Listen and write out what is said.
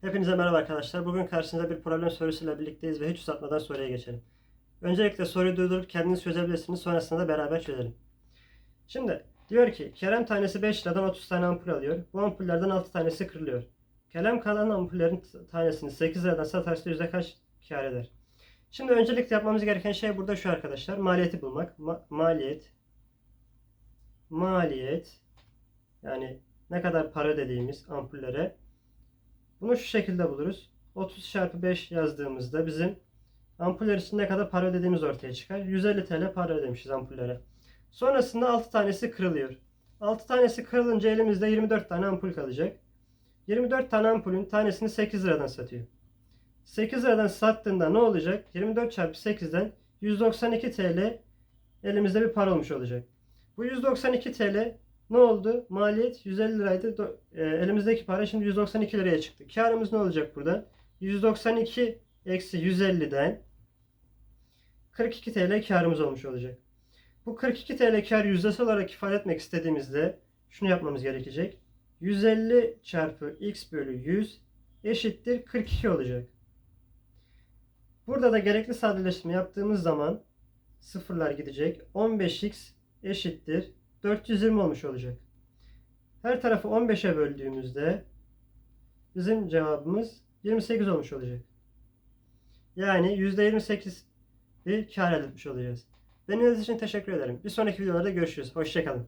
Hepinize merhaba arkadaşlar. Bugün karşınızda bir problem sorusuyla birlikteyiz ve hiç uzatmadan soruya geçelim. Öncelikle soruyu durdurup kendiniz çözebilirsiniz. Sonrasında da beraber çözelim. Şimdi diyor ki Kerem tanesi 5 liradan 30 tane ampul alıyor. Bu ampullerden 6 tanesi kırılıyor. Kerem kalan ampullerin tanesini 8 liradan satarsa yüzde kaç kar eder? Şimdi öncelikle yapmamız gereken şey burada şu arkadaşlar. Maliyeti bulmak. Ma- maliyet. Maliyet. Yani ne kadar para ödediğimiz ampullere. Bunu şu şekilde buluruz. 30 çarpı 5 yazdığımızda bizim ampuller için ne kadar para ödediğimiz ortaya çıkar. 150 TL para ödemişiz ampullere. Sonrasında 6 tanesi kırılıyor. 6 tanesi kırılınca elimizde 24 tane ampul kalacak. 24 tane ampulün tanesini 8 liradan satıyor. 8 liradan sattığında ne olacak? 24 çarpı 8'den 192 TL elimizde bir para olmuş olacak. Bu 192 TL ne oldu? Maliyet 150 liraydı. E, elimizdeki para şimdi 192 liraya çıktı. Karımız ne olacak burada? 192 eksi 150'den 42 TL karımız olmuş olacak. Bu 42 TL kar yüzdesi olarak ifade etmek istediğimizde şunu yapmamız gerekecek. 150 çarpı x bölü 100 eşittir 42 olacak. Burada da gerekli sadeleştirme yaptığımız zaman sıfırlar gidecek. 15x eşittir 420 olmuş olacak. Her tarafı 15'e böldüğümüzde bizim cevabımız 28 olmuş olacak. Yani %28 bir kar elde etmiş olacağız. Dinlediğiniz için teşekkür ederim. Bir sonraki videolarda görüşürüz. Hoşçakalın.